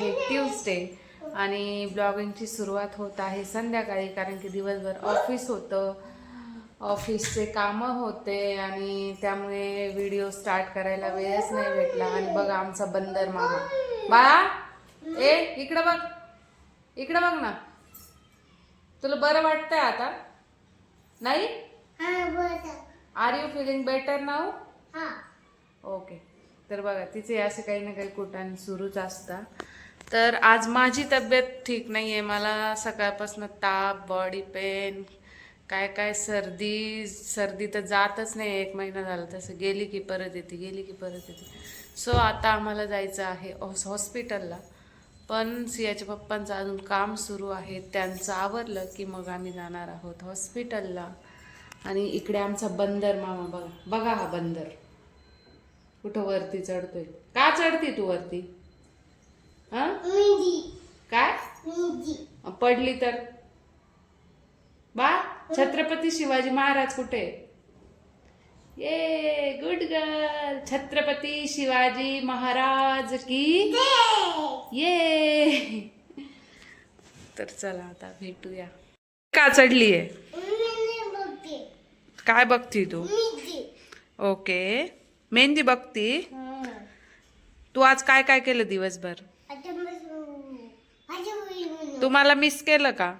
आहे ट्यूजडे आणि ब्लॉगिंगची सुरुवात होत आहे संध्याकाळी कारण की दिवसभर ऑफिस होतं. ऑफिसचे कामं होते आणि त्यामुळे व्हिडिओ स्टार्ट करायला वेळच नाही भेटला. आणि बघा आमचा बंदर मामा. बाळा ए इकडं बघ. इकडं बघ ना. तुला बरं वाटतंय आता? नाही? Are you feeling better now okay तर बघा तिचे असे काही ना काही कुटाने सुरूच असतात. तर आज माझी तब्येत ठीक नाही आहे मला सकाळपासून ताप बॉडी पेन काय काय सर्दी सर्दी तर जातच नाही. एक महिना झाला तसं. गेली की परत येते गेली की परत येते. सो आता आम्हाला जायचं आहे हॉस हॉस्पिटलला पण सियाच्या पप्पांचं अजून काम सुरू आहे. त्यांचं आवरलं की मग आम्ही जाणार आहोत हॉस्पिटलला आणि इकडे आमचा बंदर मामा बघा. बघा हा बंदर. कुठं वरती चढतोय. का चढती तू वरती? काय? पडली तर? बा छत्रपती शिवाजी महाराज कुठे? ये गुड गर्ल छत्रपती शिवाजी महाराज की? ये. तर चला आता भेटूया. का चढली आहे काय बघती तू? ओके. मेहंदी बघती? तू आज काय काय केलं दिवसभर? तुम्हाला मिस केलं का?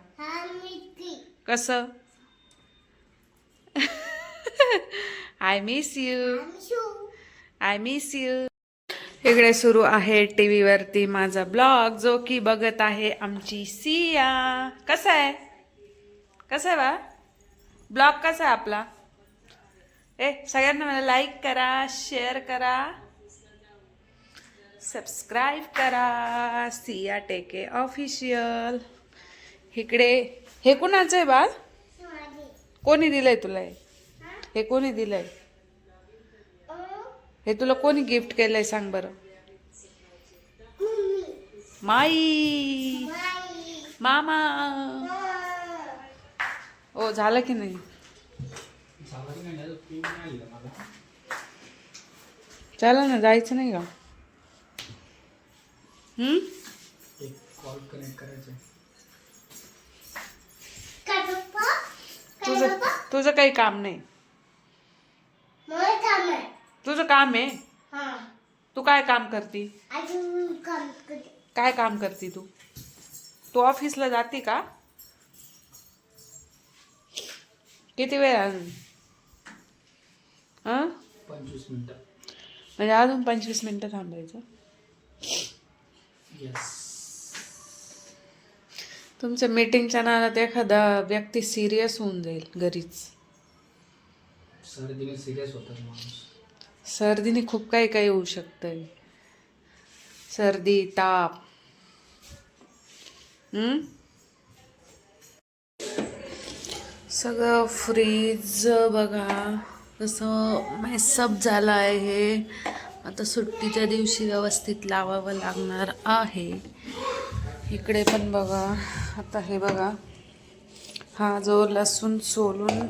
कसं? I miss you I miss you इकडे सुरू आहे टी व्हीवरती माझा ब्लॉग जो की बघत आहे आमची सिया. कसा आहे? कसा आहे बा? ब्लॉग कसा आहे आपला? ए सगळ्यांना मला लाईक करा शेअर करा. सबस्क्राईब करा. सिया टेके ऑफिशियल इकडे. हे कुणाचं आहे बाळ? कोणी दिलंय तुला हे? हे? कोणी दिलंय? हे तुला कोणी गिफ्ट केलंय सांग बरं? माई. मामा. ओ झालं की नाही? चला ना जायचं नाही का? एक कॉल कनेक्ट करायचं तुझं तुझं काही काम नाही. तुझं काम आहे? तू काय काम करती. काय काम करती तू? तू ऑफिसला जाते का? किती वेळ अजून? हं? पंचवीस मिनिटं. म्हणजे अजून पंचवीस मिनिटं थांबायचं. तुमच्या मीटिंगच्या नादात एखादा व्यक्ती सिरियस होऊन जाईल घरीच. सर्दीने सिरियस होतात माणूस. सर्दीने खूप काही काही होऊ शकतंय. सर्दी ताप. हम्म? सगळं फ्रीज बघा कसं मेसअप झालं आहे हे. आता सुट्टीच्या दिवशी व्यवस्थित लावावं लागणार आहे. इकडे पण बघा आता हे बघा हा जो लसूण सोलून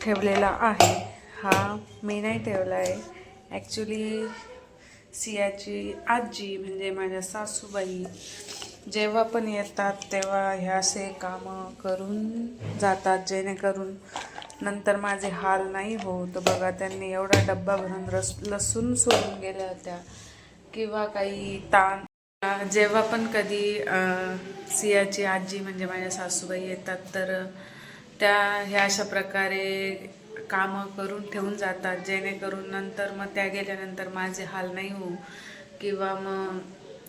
ठेवलेला आहे. हा मी नाही ठेवला आहे. ॲक्च्युली सियाची आजी म्हणजे माझ्या सासूबाई जेव्हा पण येतात तेव्हा ह्या असे कामं करून जातात जेणेकरून नंतर माझे हाल नाही होत. बघा त्यांनी एवढा डब्बा भरून रस लसूण सोडून गेल्या होत्या. किंवा काही ताण. जेव्हा पण कधी सियाची आजी म्हणजे माझ्या सासूबाई येतात तर त्या ह्या अशा प्रकारे कामं करून ठेवून जातात. जेणेकरून नंतर मग त्या गेल्यानंतर माझे हाल नाही होऊ. किंवा मग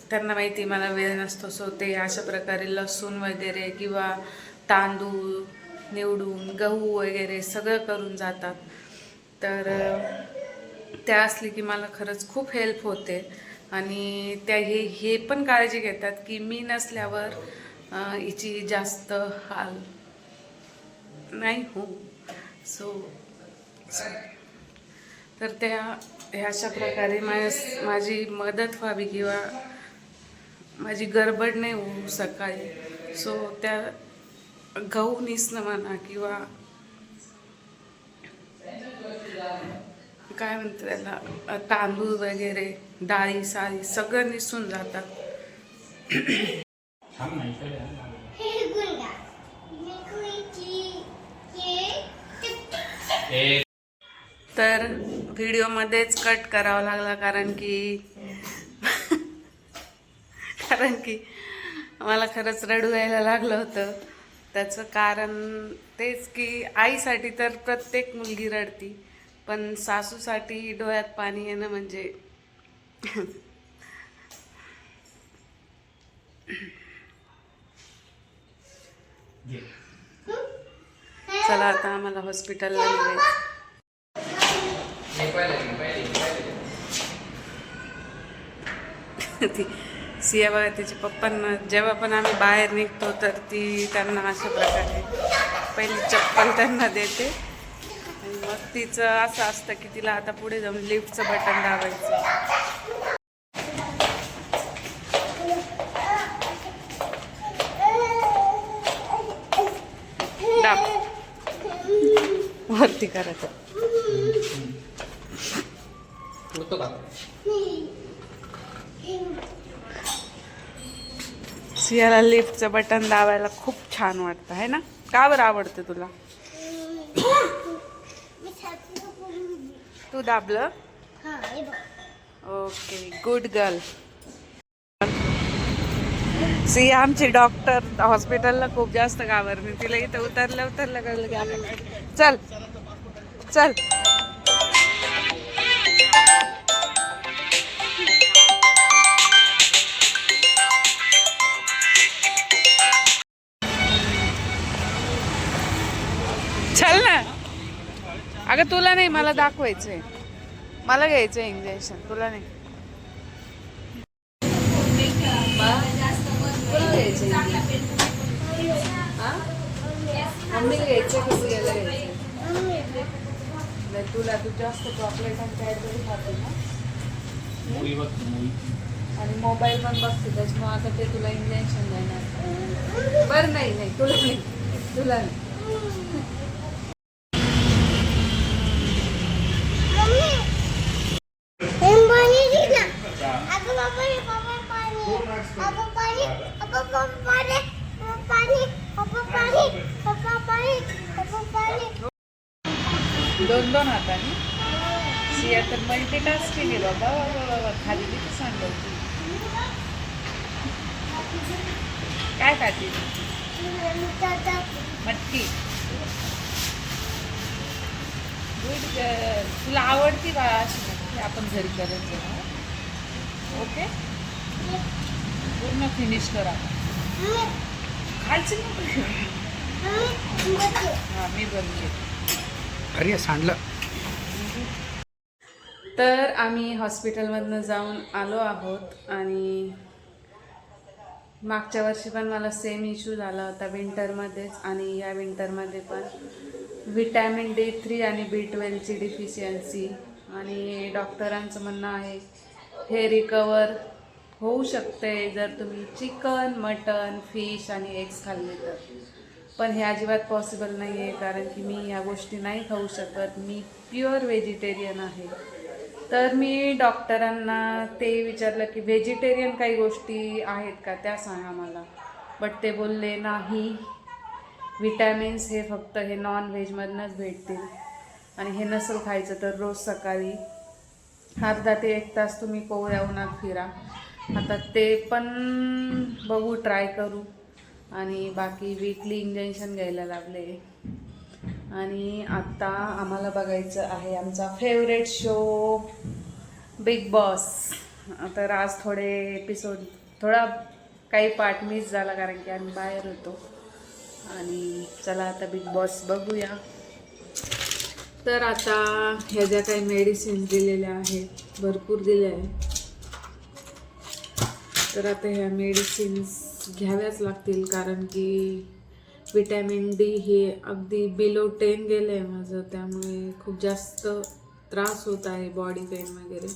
त्यांना माहिती मला वेळ नसतो सो ते अशा प्रकारे लसूण वगैरे किंवा तांदूळ निवडून गहू वगैरे सगळं करून जातात. तर त्या असली की मला खरंच खूप हेल्प होते. आणि त्या हे हे पण काळजी घेतात की मी नसल्यावर हिची जास्त हाल नाही हो सो तर त्या ह्या अशा प्रकारे माझ्या माझी मदत व्हावी किंवा माझी गडबड नाही होऊ सकाळी. सो त्या गहू निसणं म्हणा किंवा काय म्हणते त्याला तांदूळ वगैरे डाळी साळी सगळं निसून जातात. तर व्हिडिओमध्येच कट करावा लागला कारण की कारण की मला खरंच रडू यायला लागलं होतं. त्याचं कारण तेच की आईसाठी तर प्रत्येक मुलगी रडती पण सासूसाठी डोळ्यात पाणी येणं म्हणजे चला आता आम्हाला हॉस्पिटलला निघायचं. ती सिया बघा त्याचे पप्पांना जेव्हा पण आम्ही बाहेर निघतो तर ती त्यांना अशा प्रकारे पहिली चप्पल त्यांना देते. आणि मग तिचं असं असतं की तिला आता पुढे जाऊन लिफ्टचं बटन दाबायचं. दाब. वरती करायचं का? सियाला लिफ्टचं बटन दाबायला खूप छान वाटतं आहे ना? का बरं आवडतं तुला? तू दाबलं? ओके गुड गर्ल सिया आमची डॉक्टर हॉस्पिटलला खूप जास्त घाबरली. तिला इथं उतरलं उतरलं कळलं की चल चल. चल ना. अगं तुला नाही मला दाखवायचंय. मला घ्यायचं इंजेक्शन तुला नाही. तुला तू जास्त चॉकलेट आणि खाते ना आणि मोबाईल पण बघते त्याच्यामुळे आता ते तुला इंजेक्शन देणार. बरं नाही नाही तुला नाही तुला नाही. दोन दोन हाताने. सिया तर मल्टीटास्किंग आहे बाबा. बाबा बाबा खाली किती सांगत तू काय खाते? मटकी. गुड तुला आवडती बा अशी आपण घरी करायचं ना? ओके पूर्ण फिनिश करा खायचं नको हां मी बनते अरे सांडलं. तर आम्ही हॉस्पिटलमधनं जाऊन आलो आहोत आणि मागच्या वर्षी पण मला सेम इश्यू झाला होता विंटरमध्येच आणि या विंटरमध्ये पण विटॅमिन डी थ्री आणि बी ट्वेल्वची डिफिशियन्सी आणि डॉक्टरांचं म्हणणं आहे हे रिकवर होऊ शकते जर तुम्ही चिकन मटन फिश आणि एग्स खाल्ले तर. पण हे अजिबात पॉसिबल नाही आहे कारण की मी ह्या गोष्टी नाही खाऊ शकत. मी प्युअर व्हेजिटेरियन आहे. तर मी डॉक्टरांना ते विचारलं की व्हेजिटेरियन काही गोष्टी आहेत का? त्या सांगा मला. बट ते बोलले नाही. विटॅमिन्स हे फक्त हे नॉन व्हेजमधनंच भेटतील. आणि हे नसेल खायचं तर रोज सकाळी. अर्धा ते एक तास तुम्ही कोवळ्या उन्हात फिरा. आता ते पण बघू ट्राय करू. आणि बाकी वीकली इंजेक्शन घ्यायला लागले. आणि आत्ता आम्हाला बघायचं आहे आमचा फेवरेट शो बिग बॉस तर आज थोडे एपिसोड थोडा काही पार्ट मिस झाला कारण की आम्ही बाहेर होतो. आणि चला आता बिग बॉस बघूया. तर आता ह्या ज्या काही मेडिसिन दिलेल्या आहेत भरपूर दिल्या आहेत. तर आता ह्या मेडिसिन्स घ्याव्याच लागतील कारण की विटॅमिन डी हे अगदी बिलो टेन गेलं आहे माझं त्यामुळे खूप जास्त त्रास होत आहे बॉडी पेन वगैरे.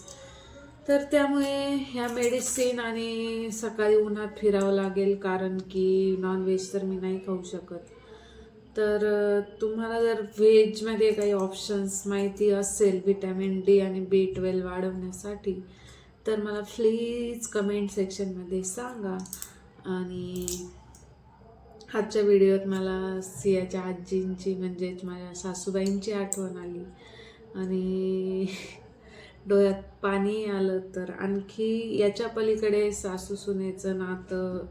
तर त्यामुळे ह्या मेडिसिन आणि सकाळी उन्हात फिरावं लागेल कारण की नॉनव्हेज तर मी नाही खाऊ शकत. तर तुम्हाला जर व्हेजमध्ये काही ऑप्शन्स माहिती असेल विटॅमिन डी आणि बी ट्वेल्व वाढवण्यासाठी तर मला प्लीज कमेंट सेक्शनमध्ये सांगा. आणि आजच्या व्हिडिओत मला सियाच्या आजींची म्हणजेच माझ्या सासूबाईंची आठवण आली. आणि डोळ्यात पाणी आलं तर आणखी याच्या पलीकडे सासू सुनेचं नातं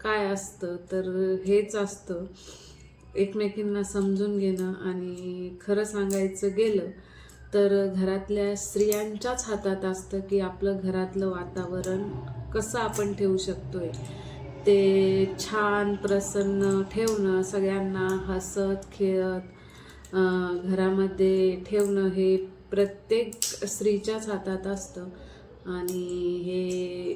काय असतं तर हेच असतं. एकमेकींना समजून घेणं आणि खरं सांगायचं गेलं तर घरातल्या स्त्रियांच्याच हातात असतं की आपलं घरातलं वातावरण कसं आपण ठेवू शकतो आहे ते छान प्रसन्न ठेवणं सगळ्यांना हसत खेळत घरामध्ये ठेवणं हे प्रत्येक स्त्रीच्याच हातात असतं. आणि हे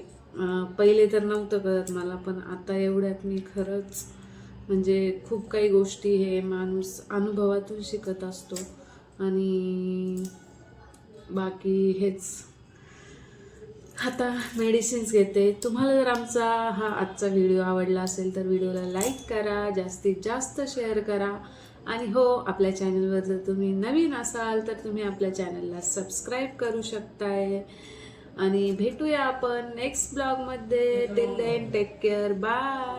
पहिले तर नव्हतं कळत मला पण आता एवढ्यात मी खरंच म्हणजे खूप काही गोष्टी हे माणूस अनुभवातून शिकत असतो. आणि बाकी हेच. आता मेडिसिन्स घेते. तुम्हाला जर आमचा हा आजचा व्हिडिओ आवडला असेल तर व्हिडिओला लाईक करा जास्तीत जास्त शेअर करा. आणि हो आपल्या चॅनलवर जर तुम्ही नवीन असाल तर तुम्ही आपल्या चॅनलला सबस्क्राईब करू शकताय. आणि भेटूया आपण नेक्स्ट ब्लॉगमध्ये till then take care bye